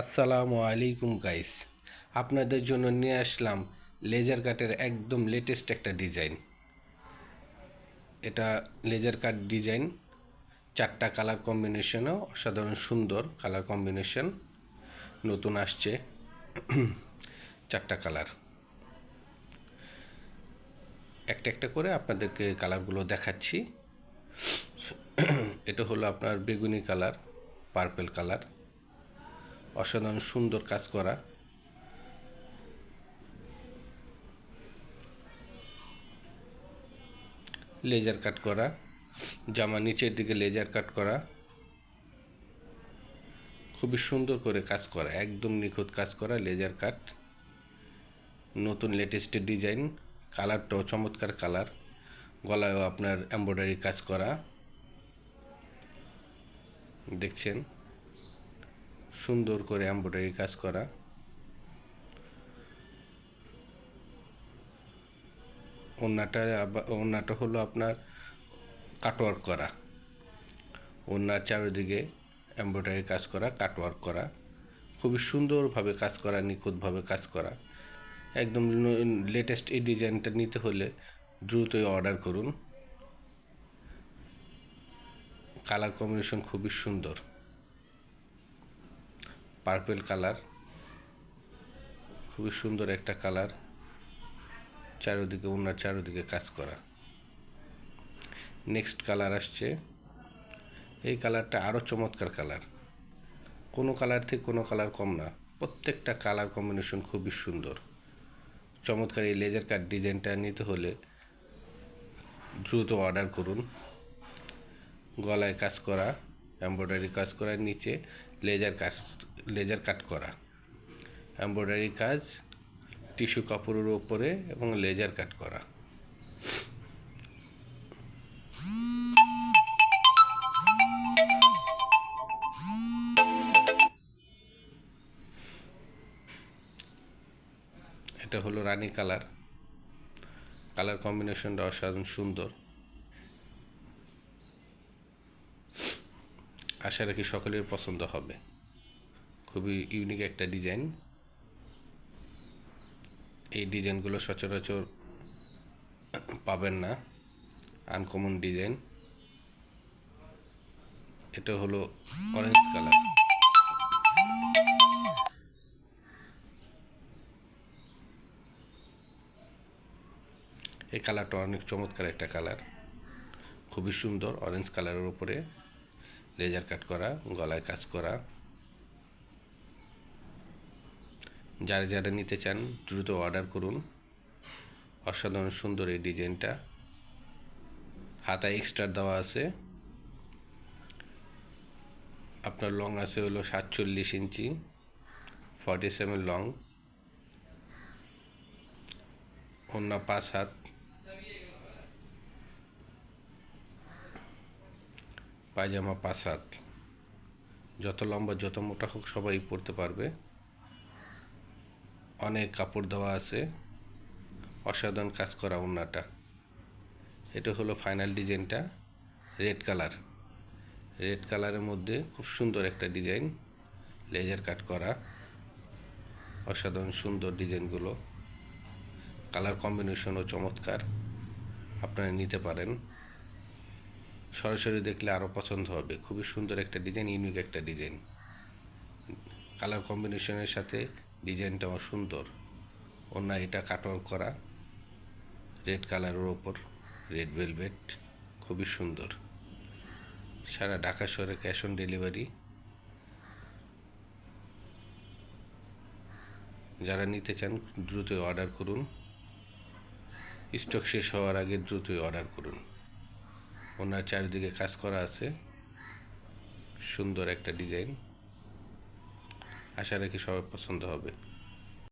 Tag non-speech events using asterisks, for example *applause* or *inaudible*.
আসসালামু আলাইকুম গাইস আপনাদের জন্য নিয়ে আসলাম লেজার কাটের একদম লেটেস্ট একটা ডিজাইন এটা লেজার কাট ডিজাইন চারটা কালার কম্বিনেশনও অসাধারণ সুন্দর কালার কম্বিনেশন নতুন আসছে *clears throat* চারটা কালার একটা একটা করে আপনাদেরকে কালারগুলো দেখাচ্ছি। *clears throat* এটা হলো আপনার বেগুনি কালার পার্পেল কালার অসাধারণ, সুন্দর কাজ করা। লেজার কাট করা, জামা নিচের দিকে লেজার কাট করা। খুবই সুন্দর করে কাজ করা, একদম নিখুঁত কাজ করা, লেজার কাট। নতুন লেটেস্ট ডিজাইন কালারটাও চমৎকার কালার গলায়ও আপনার এমব্রয়ডারি কাজ করা। দেখছেন? সুন্দর করে এমব্রয়ডারি কাজ করা। ওনাটা ওনাটা হলো আপনার কাটওয়ার্ক করা। ওনার চারিদিকে এমব্রয়ডারি কাজ করা কাটওয়ার্ক করা। খুবই সুন্দরভাবে কাজ করা, নিখুঁতভাবে কাজ করা। একদম লেটেস্ট এই ডিজাইনটা নিতে হলে দ্রুতই অর্ডার করুন। কালার কম্বিনেশন খুবই সুন্দর। পার্পেল কালার খুবই সুন্দর একটা কালার চারিদিকে ওনার চারিদিকে কাজ করা। নেক্সট কালার আসছে, এই কালারটা আরও চমৎকার কালার কোনো কালার থেকে কোনো কালার কম না, প্রত্যেকটা কালার কম্বিনেশন খুবই সুন্দর। চমৎকার এই লেজার কাট ডিজাইনটা নিতে হলে দ্রুত অর্ডার করুন। গলায় কাজ করা এমব্রয়ডারি কাজ করা, নিচে লেজার কাজ লেজার কাট করা। এমব্রয়ডারি কাজ টিস্যু কাপড়ের ওপরে এবং লেজার কাট করা। এটা হলো রানী কালার। কালার কম্বিনেশনটা অসাধারণ সুন্দর। আশা রাখি সকলের পছন্দ হবে। খুবই ইউনিক একটা ডিজাইন এই ডিজাইনগুলো সচরাচর পাবেন না। আনকমন ডিজাইন এটা হলো অরেঞ্জ কালার এই কালারটা অনেক চমৎকার একটা কালার খুবই সুন্দর অরেঞ্জ কালারের উপরে লেজার কাট করা, গলায় কাজ করা। যারা যারা নিতে চান, দ্রুত অর্ডার করুন। অসাধারণ সুন্দর এই ডিজাইনটা। হাতা এক্সট্রা দেওয়া আছে। আপনার লং আছে হলো সাতচল্লিশ ইঞ্চি ফর্টি সেভেন লং অন্য পাঁচ হাত। পায়জামা পাঁচ হাত। যত লম্বা, যত মোটা হোক সবাই পরতে পারবে। অনেক কাপড় দেওয়া আছে। অসাধারণ কাজ করা ওড়নাটা। এটা হলো ফাইনাল ডিজাইনটা রেড কালার রেড কালারের মধ্যে খুব সুন্দর একটা ডিজাইন লেজার কাট করা। অসাধারণ সুন্দর ডিজাইনগুলো। কালার কম্বিনেশনও চমৎকার। আপনারা নিতে পারেন। সরাসরি দেখলে আরও পছন্দ হবে। খুবই সুন্দর একটা ডিজাইন ইউনিক একটা ডিজাইন। কালার কম্বিনেশনের সাথে ডিজাইনটাও সুন্দর। অন্য এটা কাটওয়ার্ক করা, রেড কালারের ওপর, রেড ভেলভেট, খুবই সুন্দর। সারা ঢাকা শহরে ক্যাশ অন ডেলিভারি। যারা নিতে চান দ্রুতই অর্ডার করুন। স্টক শেষ হওয়ার আগে দ্রুতই অর্ডার করুন। ওনার চারিদিকে কাজ করা আছে। সুন্দর একটা ডিজাইন। আশা রাখি সবার পছন্দ হবে।